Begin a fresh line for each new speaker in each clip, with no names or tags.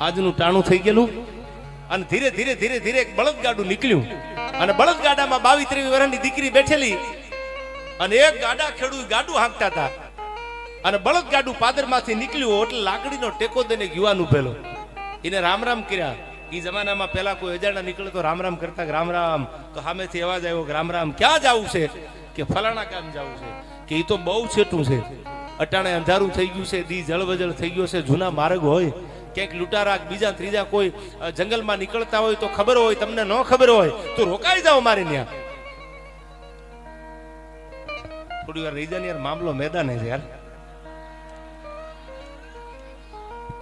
આજનું ટાણું થઈ ગયેલું અને ધીરે ધીરે ધીરે ધીરે એક બળદગાડું નીકળ્યું. અને બળદગાડામાં બાવી ત્રેવી વર્ષની દીકરી બેઠેલી અને એક ગાડા ખેડૂત ગાડું હાંકતા હતા. અને બળદગાડું પાદરમાંથી નીકળ્યું એટલે લાકડીનો ટેકો દઈને યુવાન ઉભેલો એને રામ રામ કર્યા. એ જમાનામાં પેલા કોઈ અજાણા નીકળે તો રામ રામ કરતા રામ રામ તો સામેથી અવાજ આવ્યો રામ રામ ક્યાં જવું છે? કે ફલાણા કામ જવું છે? કે એ તો બહુ છેટું છે. અટાણે અંધારું થઈ ગયું છે, દી જળવજળ થઈ ગયો છે, જૂના માર્ગ હોય. ક્યાંક લૂંટારા બીજા ત્રીજા કોઈ જંગલમાં નીકળતા હોય તો ખબર હોય, તમને ન ખબર હોય, તો રોકાઈ જાઓ મારે ત્યાં થોડી વાર રહી જાય યાર, મામલો મેદાને છે યાર.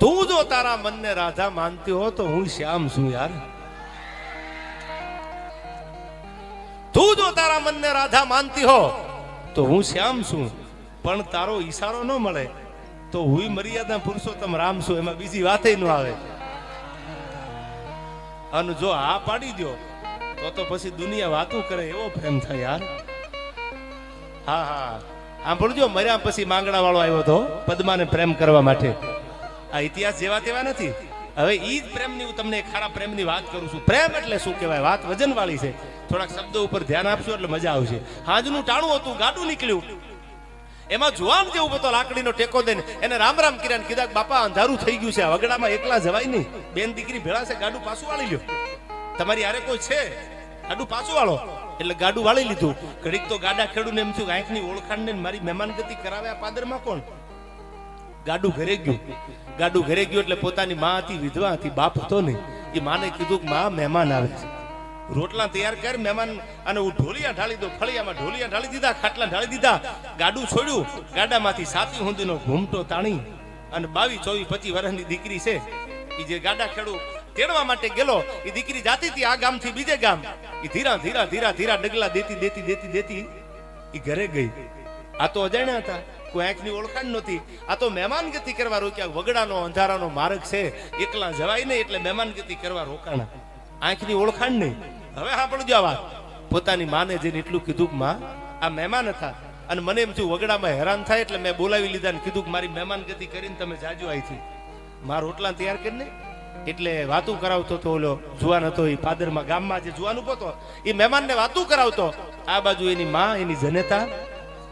તું જો તારા મનને રાધા માનતી હો તો હું શ્યામ છું યાર. તું જો તારા મનને રાધા માનતી હો તો હું શ્યામ છું, પણ તારો ઈશારો ન મળે. તો હું મર્યાદા પુરુષોત્તમ રામ છું, એમાં બીજી વાતે ન આવે. અને જો આ પાડી દો તો તો પછી દુનિયા વાતું કરે, એવો પ્રેમ થાય યાર. હા હા. સાંભળજો, મર્યા પછી માંગણા વાળો આવ્યો હતો પદ્માને પ્રેમ કરવા માટે. આ ઇતિહાસ જેવા તેવા નથી. હવે ઈ જ પ્રેમની હું તમને ખારા પ્રેમની વાત કરું છું. પ્રેમ એટલે શું કહેવાય? વાત વજન વાળી છે. થોડાક શબ્દો ઉપર ધ્યાન આપશો એટલે મજા આવશે. હાજનું ટાણું હતું, ગાડું નીકળ્યું. એમાં જુવાન જેવું બધો લાકડીનો ટેકો દઈને એને રામ રામ કિરણ કીધા બાપા, અંધારું થઈ ગયું છે, આ વગડામાં એકલા જવાય નહીં. બેન દીકરી ભેળા છે ગાડું પાછું વાળી લ્યો. તમારી હારે કોઈ છે? ગાડું પાછું વાળો. એટલે ગાડું વાળી લીધું. ઘડીક તો ગાડા ખેડૂને એમ થયું આંખની ઓળખાણ ને મારી મહેમાનગતિ કરાવે આ પાદરમાં કોણ? ગાડું ઘરે ગયું. ગાડું ઘરે ગયું એટલે પોતાની માં હતી, વિધવા હતી, બાપ હતો નહીં. એ માને કીધું કે, માં, મહેમાન આવે છે. રોટલા તૈયાર કર, મહેમાન અને હું ઢોલિયા ઢાળી દો ફળિયામાં ઢોલિયા ઢાળી દીધા, ખાટલા ઢાળી દીધા. ગાડું છોડ્યું. ગાડામાંથી સાતી હુંદીનો ઘૂમટો તાણી અને બાવીસ ચોવીસ પચીસ વર્ષની દીકરી છે. એ જે ગાડા ખેડૂ તેડવા માટે ગેલો એ દીકરી જાતી હતી આ ગામથી બીજે ગામ. એ ધીરા ધીરા ધીરા ધીરા ડગલા દેતી દેતી દેતી દેતી એ ઘરે ગઈ. આ તો અજાણ્યા હતા. કોઈ આંખની ઓળખાણ નહોતી. આ તો મહેમાનગતિ કરવા રોક્યા. વગડાનો, અંધારાનો માર્ગ છે. એકલા જવાય નહીં એટલે મહેમાનગતિ કરવા રોકાણા. આંખની ઓળખાણ નહીં. હવે સાંભળજો આ વાત. પોતાની માને જઈને એટલું કીધું કે માં, આ મહેમાન હતા. અને મને એમ થયું, વગડામાં હેરાન થાય એટલે મેં બોલાવી લીધા ને કીધું કે મારી મહેમાનગતિ કરીને તમે જાજો અહીંથી. મારા રોટલા તૈયાર કરીને એટલે વાતું કરાવતો તો ઓલો જુવાન હતો, એ પાદરમાં ગામમાં જે જુવાન ઊભો હતો, એ મહેમાનને વાતું કરાવતો. આ બાજુ એની માં, એની જનેતા,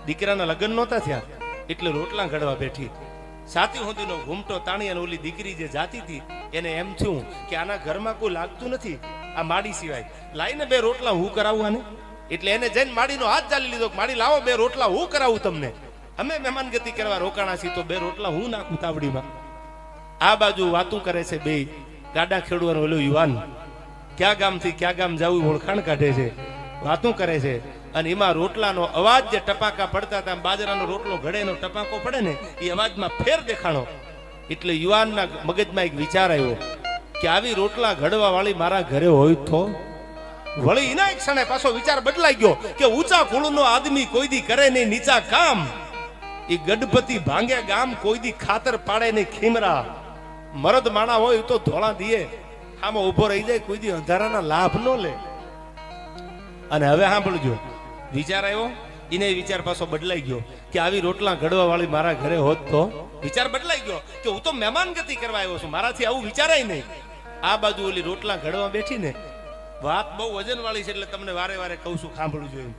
દીકરાના લગ્ન નહોતા થયા. એટલે રોટલા ઘડવા બેઠી. સાતી હુંદીનો ઘૂમટો તાણી અને ઓલી દીકરી જે જાતી હતી, એને એમ થયું કે આના ઘરમાં કોઈ લાગતું નથી આ માડી સિવાય. લાઈને બે રોટલા હું કરાવું આને? એટલે એને જઈને માડીનો હાથ ચાલી લીધો માડી, લાવો બે રોટલા હું કરાવું તમને. અમે મહેમાનગતિ કરવા રોકાણા છીએ તો બે રોટલા હું નાખું તાવડીમાં. આ બાજુ વાતું કરે છે બે ગાડા ખેડવાનો ઓલો યુવાન. ક્યાં ગામથી ક્યાં ગામ જવું ઓળખાણ કાઢે છે. વાતું કરે છે. અને એમાં રોટલાનો અવાજ જે ટપાકા પડતા હતા બાજરાનો રોટલો ઘડેનો ટપાકો પડે ને, એ અવાજમાં ફેર દેખાણો. એટલે યુવાનના મગજમાં એક વિચાર આવ્યો કે આવી રોટલા ઘડવા વાળી મારા ઘરે હોય તો? વળી એના ક્ષણે પાછો વિચાર બદલાઈ ગયો કે ઊંચા કુળનો આદમી કોઈ દી કરે નહીં, નીચા કામ. એ ગણપતિ ભાંગે ગામ કોઈ દી ખાતર પાડે નહીં, ખીમરા. મરદ માણા હોય તો ધોળા દીએ. આમાં ઊભો રહી જાય કોઈ દી અંધારાના લાભ ન લે. અને હવે સાંભળજો વિચાર આવ્યો? એને વિચાર પાછો બદલાઈ ગયો કે આવી રોટલા ઘડવા વાળી મારા ઘરે હોત તો? વિચાર બદલાઈ ગયો કે હું તો મહેમાન ગતિ કરવા આવ્યો છું, મારાથી આવું વિચારાય નહીં. આ બાજુ ઓલી રોટલા ઘડવા બેઠી ને, વાત બહુ વજન વાળી છે એટલે તમને વારે વારે કહું છું, સાંભળવું જોઈએ.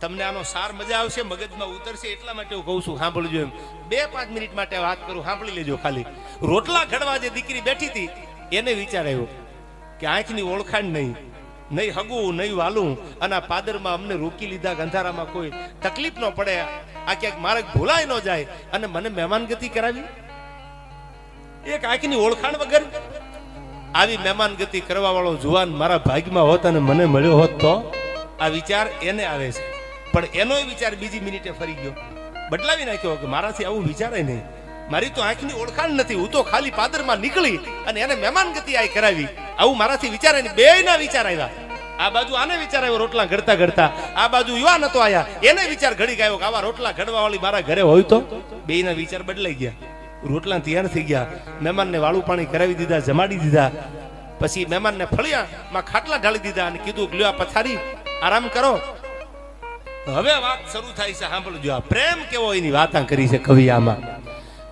તમને આનો સાર મજા આવશે, મગજમાં ઉતરશે એટલા માટે હું કહું છું સાંભળજો એમ બે પાંચ મિનિટ માટે વાત કરું, સાંભળી લેજો ખાલી. રોટલા ઘડવા જે દીકરી બેઠી હતી, એને વિચાર આવ્યો કે આંખની ઓળખાણ નહીં. નહીં હગું, નહીં વાલું. અને આ પાદરમાં અમને રોકી લીધા, ગંધારામાં કોઈ તકલીફ ન પડે. આ ક્યાંક માર્ગ ભૂલાય ન જાય. અને મને મહેમાનગતિ કરાવી? એક આંખની ઓળખાણ વગર? આવી મહેમાનગતિ કરવા વાળો જુવાન મારા ભાગ્યમાં હોત અને મને મળ્યો હોત તો? આ વિચાર એને આવે છે. પણ એનો વિચાર બીજી મિનિટે ફરી ગયો. બદલાવી નાખ્યો કે મારાથી આવું વિચારે નહીં. મારી તો આંખની ઓળખાણ નથી. હું તો ખાલી પાદરમાં નીકળી અને એને મહેમાનગતિ આ કરાવી. આવું મારાથી વિચારે ને બે ના વિચાર આવ્યા. આ બાજુ આને વિચાર આવ્યો, રોટલા ઘડતા ઘડતા. આ બાજુ યુવાન હતો આયા. એને વિચાર ઘડી ગયો કે આવા રોટલા ઘડવા વાળી મારા ઘરે હોય તો? બે ના વિચાર બદલાઈ ગયા. રોટલા તૈયાર થઈ ગયા. મહેમાનને વાળું પાણી કરાવી દીધા, જમાડી દીધા. પછી મહેમાનને ફળિયામાં ખાટલા ઢાળી દીધા અને કીધું, લ્યો આ પથારી, આરામ કરો. હવે વાત શરૂ થાય છે, સાંભળજો. આ પ્રેમ કેવો એની વાતા કરી છે કવિ આમાં.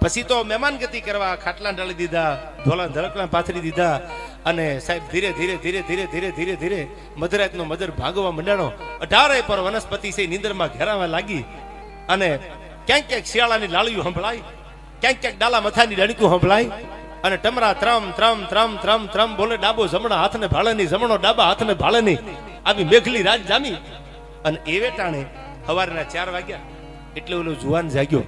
પછી તો મહેમાન ગતિ કરવા ખાટલા ઢાળી દીધા, ધોલા ધડકલા પાથરી દીધા. અને સાહેબ, ધીરે ધીરે ધીરે ધીરે ધીરે ધીરે ધીરે મધરાતનો મધર ભાગવા મંડાણો અઢારે પર વનસ્પતિ છે, નિંદરમાં ઘેરાવા લાગી. અને ક્યાંક ક્યાંક શિયાળાની લાળીઓ સંભળાય ક્યાંક ક્યાંક ડાલા મથાની ડણકું સંભળાય અને ટમરા ત્રમ ત્રમ ત્રમ ત્રમ ત્રમ બોલે, ડાબો જમણા હાથને ભાળની, જમણો ડાબા હાથને ભાળની. આવી મેઘલી રાત જામી. અને એ વેટાણે સવારના ચાર વાગ્યા. એટલે ઓલો જુવાન જાગ્યો.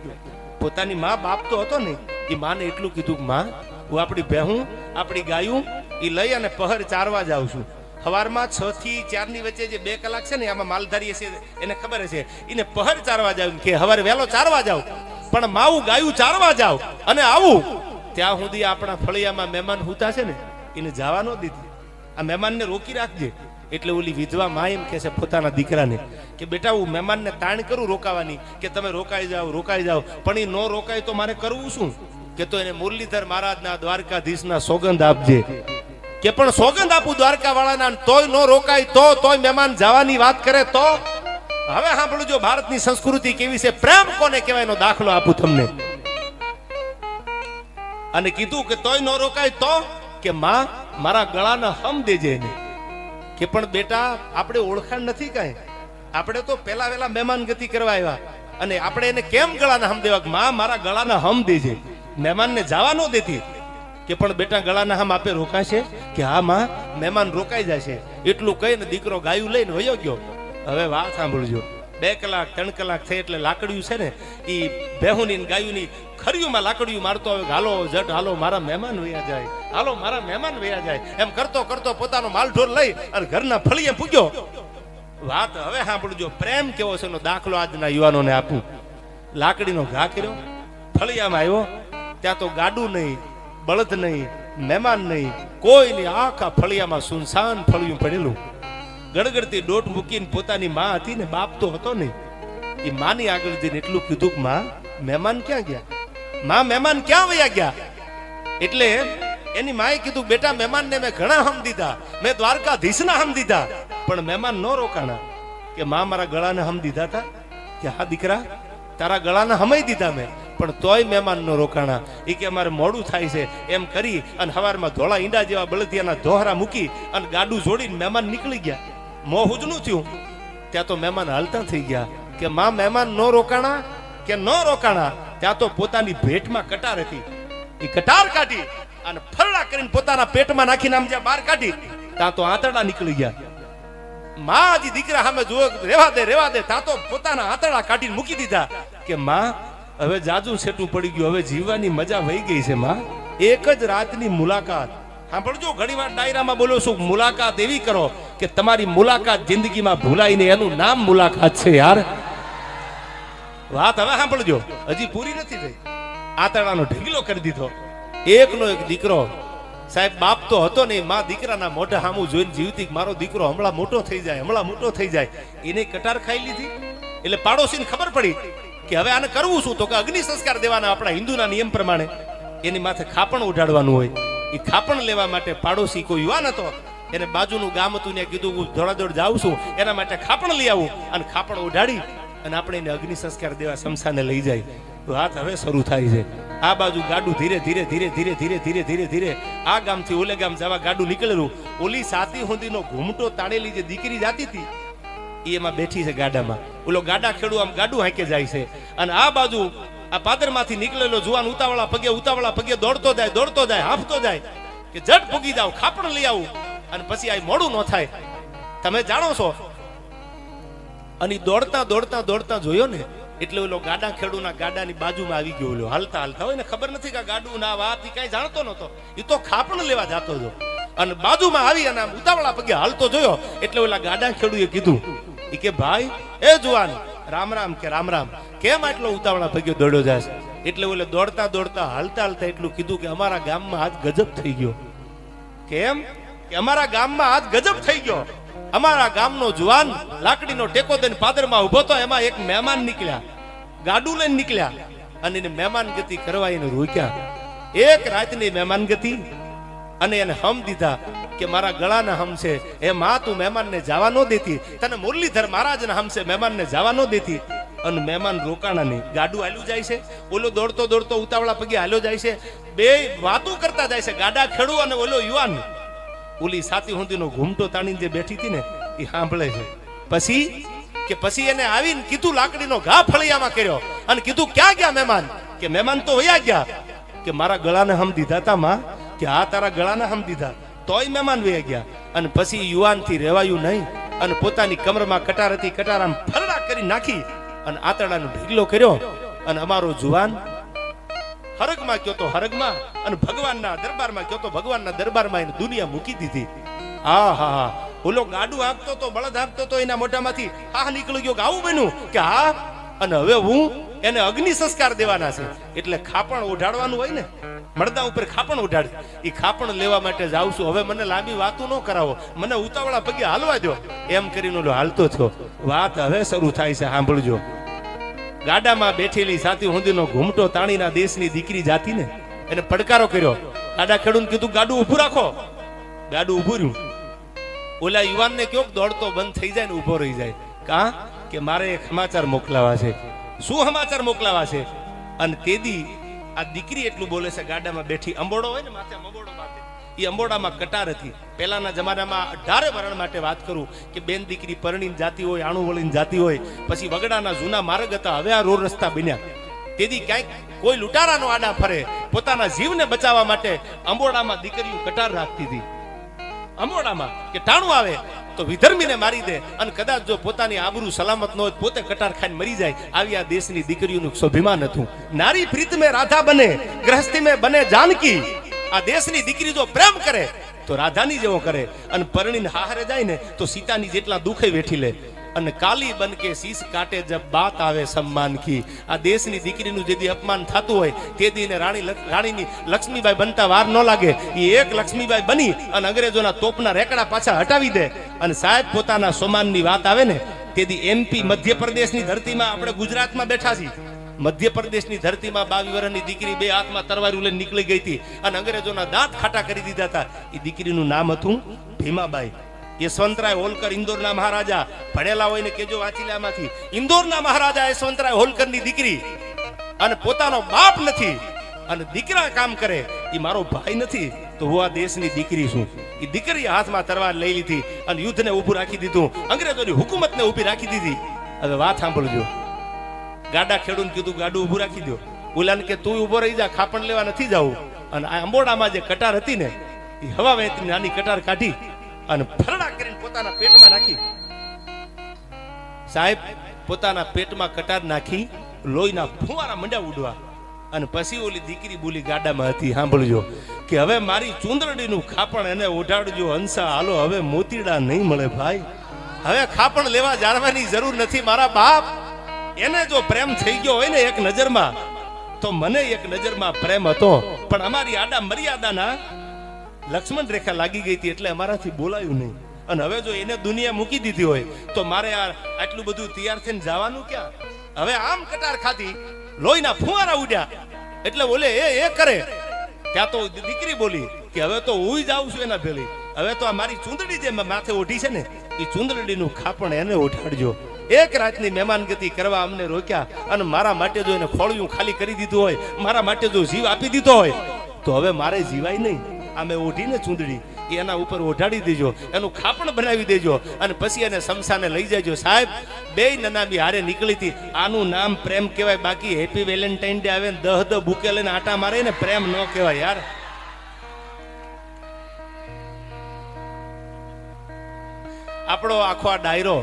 પોતાની માં બાપ તો હતો ને, એ માને એટલું કીધું કે, માં, હું આપણી ભેહું, આપણી ગાયું એ લઈ અને પહર ચારવા જાઉં છું. સવારમાં છ થી ચારની વચ્ચે જે બે કલાક છે ને, આમાં માલધારી હશે, એને ખબર હશે. એને પહર ચારવા જાવ કે સવારે વહેલો ચારવા જાવ પણ માવું ગાયું ચારવા જાવ અને આવું. ત્યાં સુધી આપણા ફળિયામાં મહેમાન હુતા છે ને, એને જવા ન દીધી. આ મહેમાનને રોકી રાખજે. એટલે ઓલી વિધવા માં એમ કહે છે પોતાના દીકરાને કે, બેટા, હું મહેમાનને તાણ કરું રોકાવાની, કે તમે રોકાઈ જાઓ રોકાઈ જાઓ. પણ એ ન રોકાય તો મારે કરવું શું? કે તો એને મુરલીધર મહારાજના દ્વારકાધીશના સોગંદ આપજે. કે પણ સોગંદ આપું દ્વારકા વાળાના તોય ન રોકાય તો, તોય મહેમાન જવાની વાત કરે તો? હવે સાંભળું જો ભારતની સંસ્કૃતિ કેવી છે? પ્રેમ કોને કહેવાય એનો દાખલો આપું તમને. અને કીધું કે તોય ન રોકાય તો કે માં મારા ગળાના હમ દેજે એને. કે પણ બેટા, આપણે ઓળખાણ નથી કાંઈ. આપણે તો પેલા વેલા મહેમાન ગતિ કરવા આવ્યા. અને આપણે એને કેમ ગળાના હમ દેવા? માં મારા ગળાના હમ દેજે. મહેમાનને જવા ન દેતી. કે પણ બેટા ગળાના હમ આપે રોકાશે? કે હા, માં, મહેમાન રોકાઈ જશે. એટલું કહીને દીકરો ગાયું લઈને વયો ગયો. હવે વાત સાંભળજો. બે કલાક, ત્રણ કલાક થઈ એટલે લાકડિયું છે ને એ બેહુની ગાયુંની ખરિયુંમાં લાકડિયું મારતો આવે હાલો, જટ, હાલો, મારા મહેમાન વયા જાય. હાલો, મારા મહેમાન વયા જાય. એમ કરતો કરતો પોતાનો માલઢોર લઈ અને ઘરના ફળીએ પૂગ્યો. વાત હવે સાંભળજો. પ્રેમ કેવો છે એનો દાખલો આજના યુવાનોને આપું. લાકડીનો ઘા કર્યો, ફળિયામાં આવ્યો. ત્યાં તો ગાડું નહીં બળદ નહીં, મહેમાન નહીં કોઈની આખા ફળિયામાં સુનસાન ફળિયું પડેલું ગડગડતી દોટ મૂકીને પોતાની માં હતી ને, બાપ તો હતો નહીં. એ માની આગળ જઈને એટલું કીધું કે, માં, મહેમાન ક્યાં ગયા? માં, મહેમાન ક્યાં વયા ગયા? એટલે એની માએ કીધું, બેટા, મહેમાનને મેં ઘણા હમ દીધા. મેં દ્વારકાધીશના હમ દીધા. પણ મહેમાન ન રોકાણા. કે, માં, મારા ગળાને હમ દીધા હતા કે, હા, દીકરા, તારા ગળાને હમય દીધા મેં. પણ તોય મહેમાન નો રોકાણા. એ કે અમારે મોડું થાય છે, એમ કરી અને હવારમાં ધોળા ઈંડા જેવા બળદિયાના ધોહરા મૂકી અને ગાડું જોડીને મહેમાન નીકળી ગયા. મોં હુજનું થયું. ત્યાં તો મહેમાન હાલતા થઈ ગયા કે માં મહેમાન નો રોકાણા કે ન રોકાણા? ત્યાં તો પોતાની ભેટમાં કટાર હતી. એ કટાર કાઢી અને ફરડા કરીને પોતાના પેટમાં નાખીને આમ જ્યાં બહાર કાઢી, ત્યાં તો આંતરડા નીકળી ગયા. માં દીકરા સામે જુઓ, રેવા દે રેવા દે. ત્યાં તો પોતાના આંતરડા કાઢીને મૂકી દીધા કે માં હવે જાજુ સેટું પડી ગયું. હવે જીવવાની મજા વહી ગઈ છે, માં. એક જ રાતની મુલાકાત. સાંભળજો ઘણી વાર ડાયરામાં બોલો છું, મુલાકાત એવી કરો કે તમારી મુલાકાત જિંદગીમાં ભૂલાય ને એનું નામ મુલાકાત છે, યાર. વાત હવે સાંભળજો. હજી પૂરી નથી થઈ. આતરડાનો ઢગલો કરી દીધો. એકનો એક દીકરો. સાહેબ, બાપ તો હતો નહીં, માં દીકરાના મોઢા સામું જોઈને જીવતી મારો દીકરો હમણાં મોટો થઈ જાય, હમણાં મોટો થઈ જાય. એને કટાર ખાઈ લીધી. એટલે પાડોશીને ખબર પડી. કે હવે આને કરવું શું? તો કે અગ્નિ સંસ્કાર દેવાના આપણા હિન્દુના નિયમ પ્રમાણે એની માથે ખાપણ ઉઢાડવાનું હોય. એ ખાપણ લેવા માટે પાડોશી કોઈ યુવાન હતો, એને બાજુનું ગામ હતું ને કીધું, હું દોડાદોડ જાઉં છું, એના માટે ખાપણ લઈ આવું. અને ખાપણ ઉઢાડી અને આપણે એને અગ્નિ સંસ્કાર દેવા શમશાને લઈ જાય. વાત હવે શરૂ થાય છે. આ બાજુ ગાડું ધીરે ધીરે ધીરે ધીરે ધીરે ધીરે ધીરે ધીરે આ ગામથી ઓલે ગામ જવા ગાડું નીકળેલું. ઓલી સાતી હુંદીનો ઘૂમટો તાણેલી જે દીકરી જાતી હતી એમાં બેઠી છે ગાડામાં. ઓલો ગાડા ખેડૂ આમ ગાડું હાંકે જાય છે. અને આ બાજુ આ પાદરમાંથી નીકળેલો જુવાન ઉતાવળા પગે ઉતાવળા પગે દોડતો જાય દોડતો જાય, હાંફતો જાય, કે જટ પૂગી જાવ ખાપણ લઈ આવું, અને પછી આ મોડું ન થાય. તમે જાણો છો? અને દોડતા દોડતા દોડતા જોયો ને, એટલે ઓલો ગાડા ખેડૂના ગાડાની બાજુમાં આવી ગયો ઓલો. હાલતા હાલતા હોય ને ખબર નથી કે ગાડું ના વાત કાંઈ જાણતો નતો એ તો ખાપણ લેવા જતો હતો. અને બાજુમાં આવી અને ઉતાવળા પગે હાલતો જોયો, એટલે ઓલા ગાડા ખેડૂએ કીધું કે, ભાઈ, એ જુવાન, રામ રામ કે, રામ રામ. કેમ આટલો ઉતાવળા ભગ્યો, દોડ્યો જાય એટલે ઓલે દોડતા દોડતા હાલતા હાલતા એટલું કીધું કે, અમારા ગામમાં આજ ગજબ થઈ ગયો. કેમ? કે અમારા ગામમાં આજ ગજબ થઈ ગયો. અમારા ગામનો જુવાન લાકડીનો ટેકો દઈને પાદરમાં ઊભો તો એમાં એક મહેમાન નીકળ્યા. ગાડું લઈને નીકળ્યા. અને એને મહેમાન ગતિ કરવા એને રોક્યા. એક રાતની મહેમાન ગતિ અને એને હમ દીધા કે મારા ગળાના હમ છે. એ માં તું મહેમાનને જવા ન દેતી. તને મુરલીધર મહારાજના હમ છે. મહેમાનને જવા ન દેતી. અને મહેમાન રોકાણા નહીં ગાડું હાલ્યું જાય છે. ઓલો દોડતો દોડતો ઉતાવળા પગે હાલ્યો જાય છે. બે વાતો કરતા જાય છે. ગાડા ખેડું અને ઓલો યુવાન. ઓલી સાતી હુંદીનો ઘૂમટો તાણીને જે બેઠી હતી ને, એ સાંભળે છે. પછી કે પછી એને આવીને કીધું લાકડીનો ઘા ફળિયામાં કર્યો. અને કીધું, ક્યાં ગયા મહેમાન? કે, મહેમાન તો વયા ગયા. કે, મારા ગળાને હમ દીધા તા, માં. કે આ તારા ગળાના હમ દીધા, તોય મહેમાન વયા ગયા. અને પછી યુવાનથી રહેવાયું નહીં અને પોતાની કમરમાં કટાર હતી કટારામ ફરડા કરી નાખી અને આતરડાનો ઢીગલો કર્યો. અને અમારો જુવાન હરગમાં કયો તો હરગમાં અને ભગવાનના દરબારમાં કયો તો ભગવાનના દરબારમાં એને દુનિયા મૂકી દીધી. હા હા હા. ઓલો ગાડું આપતો તો, બળદ આપતો તો એના મોઢામાંથી હા નીકળી ગયો કે આવું બન્યું? કે હા? અને હવે હું એને અગ્નિ સંસ્કાર દેવાના છે. એટલે ખાપણ ઓઢાડવાનું હોય ને મળદા ઉપર ખાપણ ઓઢાડ. એ ખાપણ લેવા માટે જાઉં છું. હવે મને લાંબી વાતો ન કરાવો. મને ઉતાવળા પગે હાલવા દો એમ કરીને હાલતો છો વાત હવે શરૂ થાય છે, સાંભળજો. ગાડામાં બેઠેલી સાથી હુંદીનો ઘૂમટો તાણીના દેશની દીકરી જાતી ને એને પડકારો કર્યો. ગાડા ખેડૂત કીધું, ગાડું ઊભું રાખો. ગાડું ઊભું રહ્યું. ઓલા યુવાનને કયો દોડતો બંધ થઈ જાય ને ઊભો રહી જાય. કા? કે મારે એક સમાચાર મોકલાવા છે. શું સમાચાર મોકલાવા છે? અને તેદી આ દીકરી એટલું બોલે છે, ગાડામાં બેઠી અંબોડો હોય ને, માથે અંબોડો એ અંબોડામાં કટાર હતી. પહેલાના જમાનામાં અઢારે વરણ માટે વાત કરું કે બેન દીકરી પરણીને જાતી હોય, આણું વળીને જાતી હોય, પછી વગડાના જૂના માર્ગ હતા, હવે આ રોડ રસ્તા બન્યા. તેથી ક્યાંક કોઈ લૂંટારાનો આડા ફરે, પોતાના જીવને બચાવવા માટે અંબોડામાં દીકરીઓ કટાર રાખતી હતી. અંબોડામાં કે ટાણું આવે તો વિધર્મીને મારી દે. અને કદાચ જો પોતાની આબરૂ સલામત ન હોય પોતે કટાર ખાઈને મરી જાય. આવી આ દેશની દીકરીઓનું સ્વાભિમાન હતું. નારી પ્રીત મેં રાધા બને ગ્રહસ્થી મેં બને જાનકી. આ દેશની દીકરી જો પ્રેમ કરે, તો રાધાની જેવો કરે. અને પરણીને હારે જાય ને, તો સીતાની જેટલા દુઃખે વેઠી લે. અને કાલી બન કે શીશ કાટે જબ બાત આવે સન્માન કી. આ દેશની દીકરીનું જે દી અપમાન થતું હોય, તે દીને રાણી રાણીની લક્ષ્મીબાઈ બનતા વાર ન લાગે. એ એક લક્ષ્મીબાઈ બની અને અંગ્રેજોના તોપના રેકડા પાછા હટાવી દે. અને સાહેબ પોતાના સોમાનની વાત આવે ને તેથી એમપી મધ્યપ્રદેશની ધરતીમાં આપણે ગુજરાતમાં બેઠા છીએ. મધ્યપ્રદેશની ધરતીમાં બાવી વર્ષની દીકરી બે હાથમાં તરવારી લઈને નીકળી ગઈ હતી અને અંગ્રેજોના દાંત ખાટા કરી દીધા હતા. એ દીકરીનું નામ હતું ભીમાબાઈ. યશવંતરાય હોલકર ઇન્દોરના મહારાજા ભણેલા હોય ને કેજો વાંચી લે આમાંથી. ઇન્દોરના મહારાજા યશવંતરાય હોલકરની દીકરી અને પોતાનો બાપ નથી અને દીકરા કામ કરે એ મારો ભાઈ નથી, તો હું આ દેશની દીકરી છું. એ દીકરી હાથમાં તરવાર લઈ લીધી અને યુદ્ધને ઊભું રાખી દીધું. અંગ્રેજોની હુકુમતને ઊભી રાખી દીધી. હવે વાત સાંભળજો. ગાડા ખેડૂત કીધું, ગાડું ઊભું રાખી દો ઓલાને કે તું ઊભો રહી જા, ખાપણ લેવા નથી જવું અને આ અંબોડામાં જે કટાર હતી ને એ હવા વહેતી નાની કટાર કાઢી અને ફરડા કરીને પોતાના પેટમાં નાખી. સાહેબ, પોતાના પેટમાં કટાર નાખી, લોહીના ફુવારા મંડા ઉડવા. અને પછી ઓલી દીકરી બોલી ગાડામાં હતી, સાંભળજો, કે હવે મારી ચુંદરડીનું ખાપણ એને ઓઢાડજો, હંસા, હાલો, હવે મોતીડા નહીં મળે ભાઈ. હવે ખાપણ લેવા જાણવાની જરૂર નથી, મારા બાપ. એને જો પ્રેમ થઈ ગયો હોય ને એક નજરમાં, તો મને એક નજરમાં પ્રેમ હતો. પણ અમારી આડા મર્યાદાના લક્ષ્મણ રેખા લાગી ગઈ હતી એટલે અમારાથી બોલાયું નહીં. અને હવે જો એને દુનિયા મૂકી દીધી હોય, તો મારે આ આટલું બધું તૈયાર થઈને જવાનું ક્યાં? હવે આમ કટાર ખાધી, લોહીના ફુવારા ઉડ્યા. એટલે બોલે, એ એ કરે. ત્યાં તો દીકરી બોલી કે, હવે તો હું જાઉં છું એના ભેલી. હવે તો આ મારી ચૂંદડી જે માથે ઓઢી છે ને, એ ચૂંદડીનું ખાપણ એને ઓઢાડજો. એક રાતની મહેમાનગતિ કરવા અમને રોક્યા અને મારા માટે જો એને ફળિયું ખાલી કરી દીધું હોય, મારા માટે જો જીવ આપી દીધો હોય, તો હવે મારે જીવાય નહીં. આ મેં ઓઢીને ચૂંદડી એના ઉપર ઓઢાડી દેજો, એનું ખાપણ બનાવી દેજો અને પછી એને સમસાને લઈ જજો. સાહેબ, બે નનામી હારે નીકળી હતી. આનું નામ પ્રેમ કહેવાય, બાકી હેપી વેલેન્ટાઇન ડે આવે દહ દહ બુકે લઈને આટા મારે ને પ્રેમ ન કહેવાય યાર. આપણો આખો આ ડાયરો,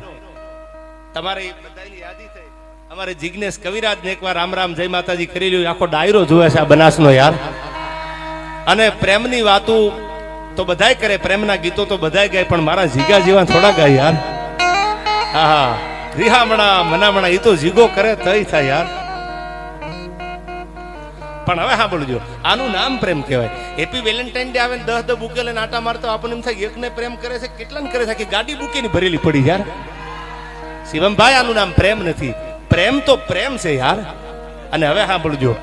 તમારે બધાની યાદી થઈ અમારે જિજ્ઞેશ કવિરાજ ને એકવાર રામ રામ જય માતાજી કરી લ્યું. આખો ડાયરો જોવે છે આ બનાસનો યાર. અને પ્રેમની વાતો તો બધાય કરે, પ્રેમના ગીતો તો બધાય ગાય, પણ મારા જીગા જેવા થોડા ગાય યાર. હા હા રિહામણા, મનામણા એ તો જીગો કરે, તઈ થાય યાર. પણ હવે હા બોલજો, આનું નામ પ્રેમ કહેવાય. હેપી વેલેન્ટાઇન ડે આવે ને દસ દસ બુકે લઈને આટા મારતો આપણને એમ થાય એકને પ્રેમ કરે છે, કેટલાને કરે છે, કે ગાડી બુકેની ભરેલી પડી યાર. શિવમભાઈ, આનું નામ પ્રેમ નથી. પ્રેમ તો પ્રેમ છે યાર. અને હવે સાંભળજો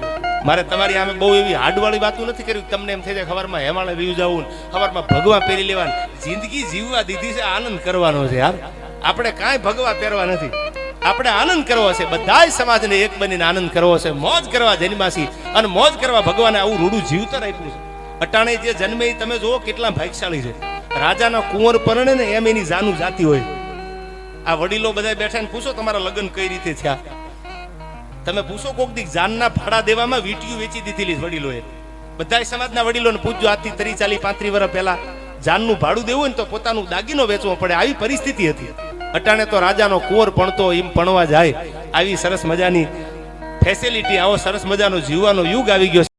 મારે તમારી આમે બહુ એવી હાડવાળી વાતો નથી કરી. તમને એમ થઈ જાય ખબરમાં હેમાળે વ્યુ જવું ખબરમાં ભગવા પહેરી લેવાનું. જિંદગી જીવવા દીધી છે, આનંદ કરવાનો છે યાર. આપણે કાંઈ ભગવા પહેરવા નથી. આપણે આનંદ કરવો છે. બધાય સમાજને એક બનીને આનંદ કરવો છે. મોજ કરવા જન્માસી અને મોજ કરવા ભગવાને આવું રૂડું જીવતર આપ્યું છે. અટાણે જે જન્મે તમે જુઓ કેટલા ભાગ્યશાળી છે. રાજાના કુંવર પરણે ને એમ એની જાનું જાતી હોય. આ વડીલો બધા બેઠા ને પૂછો તમારા લગ્ન કઈ રીતે થયા? તમે પૂછો કોક દી જાનના ભાડા દેવામાં વીટીયું વેચી દીધેલી વડીલોએ. બધા સમાજના વડીલોને પૂછજો, આજથી ત્રી ચાલી પાંત્રી વર્ષ પહેલા જાનનું ભાડું દેવું હોય ને તો પોતાનું દાગીનો વેચવો પડે. આવી પરિસ્થિતિ હતી. અટાણે તો રાજાનો કુંવર પણતો, એમ પણવા જાય. આવી સરસ મજાની ફેસિલિટી આવો સરસ મજાનો જીવવાનો યુગ આવી ગયો.